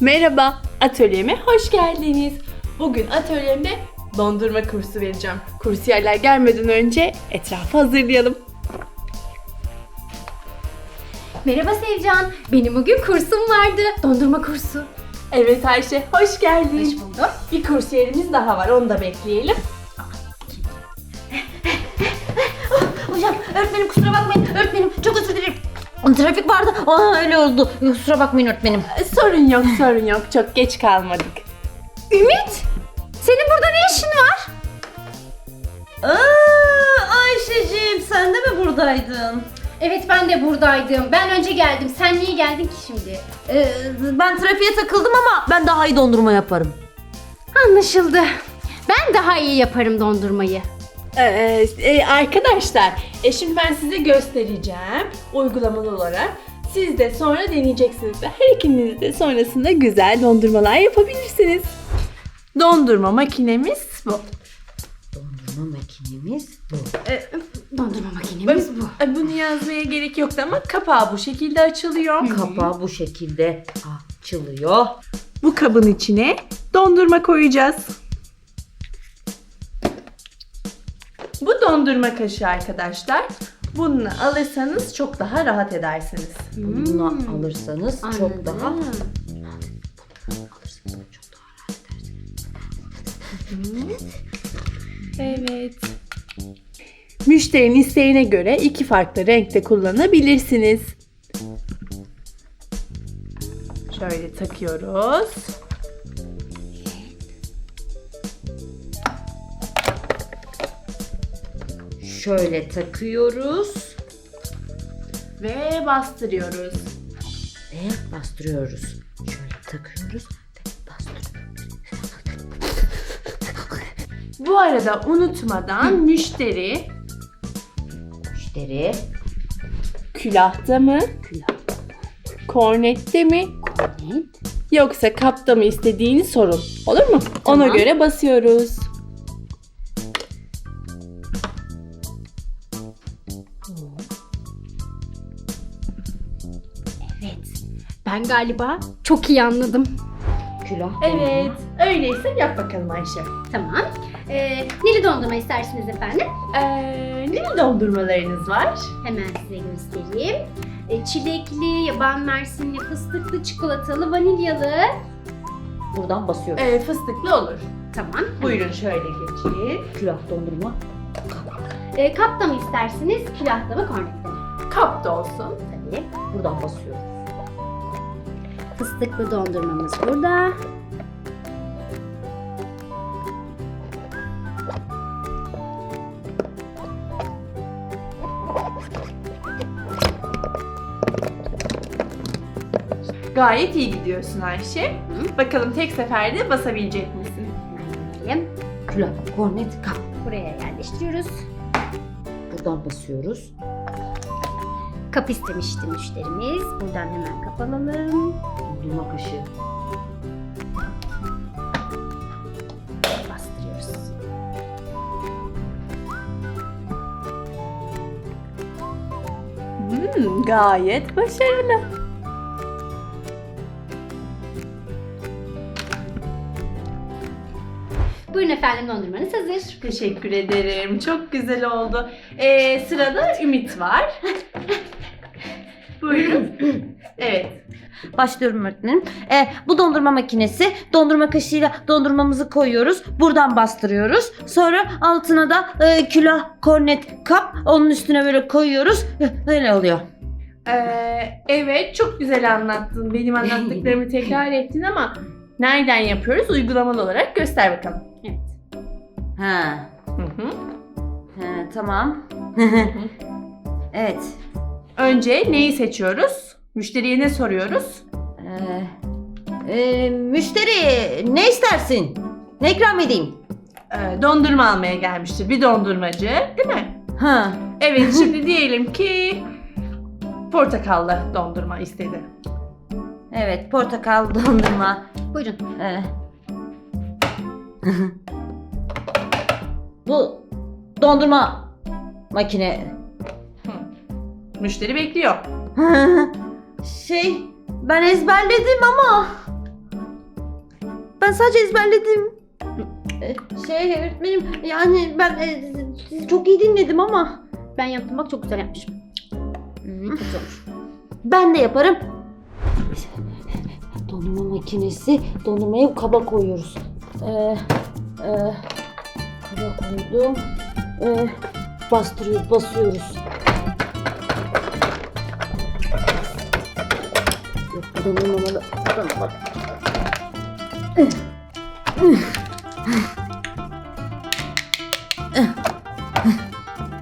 Merhaba, atölyeme hoş geldiniz. Bugün atölyemde dondurma kursu vereceğim. Kursiyerler gelmeden önce etrafı hazırlayalım. Merhaba Sevcan. Benim bugün kursum vardı. Dondurma kursu. Evet Ayşe, hoş geldin. Hoş buldum. Bir kursiyerimiz daha var, onu da bekleyelim. Hocam öğretmenim kusura bakmayın. Öğretmenim çok özür. Trafik vardı. Aa, öyle oldu. Kusura bakmayın öğretmenim. Ee, Sorun yok, sorun yok. Çok geç kalmadık. Ümit. Senin burada ne işin var? Aa, Ayşe'cim sen de mi buradaydın? Evet ben de buradaydım. Ben önce geldim. Sen niye geldin ki şimdi? Ee, ben trafiğe takıldım ama ben daha iyi dondurma yaparım. Anlaşıldı. Ben daha iyi yaparım dondurmayı. Ee, e, arkadaşlar, e, şimdi ben size göstereceğim uygulamalı olarak. Siz de sonra deneyeceksiniz ve her ikiniz de sonrasında güzel dondurmalar yapabilirsiniz. Dondurma makinemiz bu. Dondurma makinemiz bu. Dondurma makinemiz bu. E, Bunu yazmaya gerek yoktu ama kapağı bu şekilde açılıyor. Kapağı bu şekilde açılıyor. Bu kabın içine dondurma koyacağız. Bu dondurma kaşığı arkadaşlar. Bunu alırsanız çok daha rahat edersiniz. Bunu alırsanız çok Anladım. daha alırsanız çok daha Evet. Müşterinin isteğine göre iki farklı renkte kullanabilirsiniz. Şöyle takıyoruz. Şöyle takıyoruz Ve bastırıyoruz. ve bastırıyoruz. Şöyle takıyoruz ve bastırıyoruz. Bu arada unutmadan müşteri Müşteri külahta mı, külah kornette mi Evet. yoksa kapta mı istediğini sorun. Olur mu? Ona Tamam. göre basıyoruz. Ben galiba çok iyi anladım. külah. Evet. Öyleyse yap bakalım Ayşe. Tamam. Ee, neli dondurma istersiniz efendim? Ee, ne dondurmalarınız var? Hemen size göstereyim. Ee, çilekli, yaban mersinli, fıstıklı, çikolatalı, vanilyalı. Buradan basıyoruz. Ee, fıstıklı olur. Tamam. Buyurun şöyle geçin. Külah dondurma. Ee, kapta mı istersiniz, külahta mı, kornette mi? Kap da olsun. Tabii. Buradan basıyoruz. Fıstıklı dondurmamız burada. Gayet iyi gidiyorsun Ayşe. Bakalım tek seferde basabilecek misin? Hemen Külah, kornet, kap. Buraya yerleştiriyoruz. Buradan basıyoruz. Kap istemişti müşterimiz. Buradan hemen kap alalım. Dondurma kaşığı. Bastırıyoruz. Hmm, gayet başarılı. Buyurun efendim dondurmanız hazır. Teşekkür ederim. Çok güzel oldu. Ee, sırada Ümit var. Buyurun. Evet. Başlıyorum öğretmenim. Ee, bu dondurma makinesi. Dondurma kaşığıyla dondurmamızı koyuyoruz. Buradan bastırıyoruz. Sonra altına da e, külah, kornet, kap. Onun üstüne böyle koyuyoruz. Öyle oluyor. Ee, evet çok güzel anlattın. Benim anlattıklarımı tekrar ettin ama nereden yapıyoruz? Uygulamalı olarak göster bakalım. Evet. Ha. Hı hı. ha tamam. evet. Önce neyi seçiyoruz? Müşteriye ne soruyoruz? Ee, e, müşteri ne istersin? Ne ikram edeyim? Ee, dondurma almaya gelmiştir. Bir dondurmacı değil mi? Ha. Evet şimdi diyelim ki portakallı dondurma istedi. Evet portakal dondurma. Buyurun. Ee, bu dondurma makine. Müşteri bekliyor. şey ben ezberledim ama ben sadece ezberledim. Şey öğretmenim yani ben e, sizi çok iyi dinledim ama Ben yaptım bak çok güzel yapmışım. Çok güzel olmuş. ben de yaparım. Dondurma makinesi dondurmayı kaba koyuyoruz. Ee, e, kaba koydum. Ee, bastırıyoruz, basıyoruz. Yok bu dondurmamalı. Dondurma.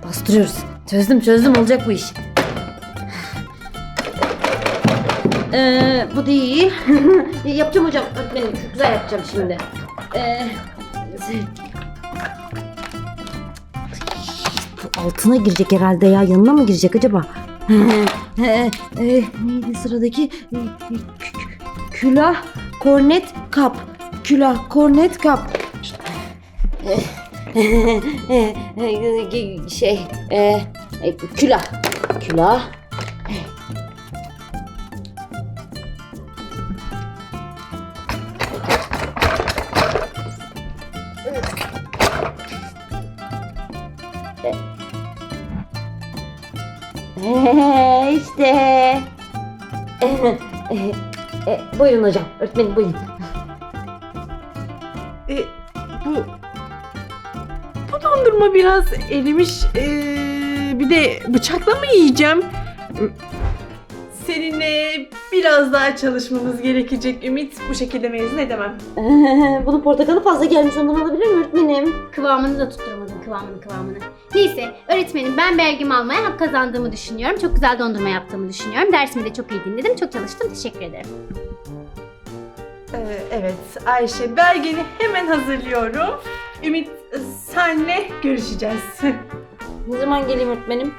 Bastırıyoruz. Çözdüm çözdüm olacak bu iş. Ee, bu değil. yapacağım hocam. Öğretmenim çok güzel yapacağım şimdi. Ee, bu altına girecek herhalde ya. Yanına mı girecek acaba? Ee, e, neydi sıradaki? Ee, kü- Külah, kornet, kap. Külah, kornet, kap. şey, e, e, külah. Külah. İşte. e, buyurun hocam. Öğretmenim buyurun. E, bu bu dondurma biraz erimiş. E, bir de bıçakla mı yiyeceğim? Seninle biraz daha çalışmamız gerekecek Ümit. Bu şekilde mezun edemem. Bunun portakalı fazla gelmiş ondan alabilir miyim öğretmenim? Kıvamını da tutturamadım kıvamını kıvamını. Neyse öğretmenim ben belgemi almaya hak kazandığımı düşünüyorum. Çok güzel dondurma yaptığımı düşünüyorum. Dersimi de çok iyi dinledim. Çok çalıştım. Teşekkür ederim. E, evet Ayşe belgeni hemen hazırlıyorum. Ümit senle görüşeceğiz. Ne zaman geleyim öğretmenim?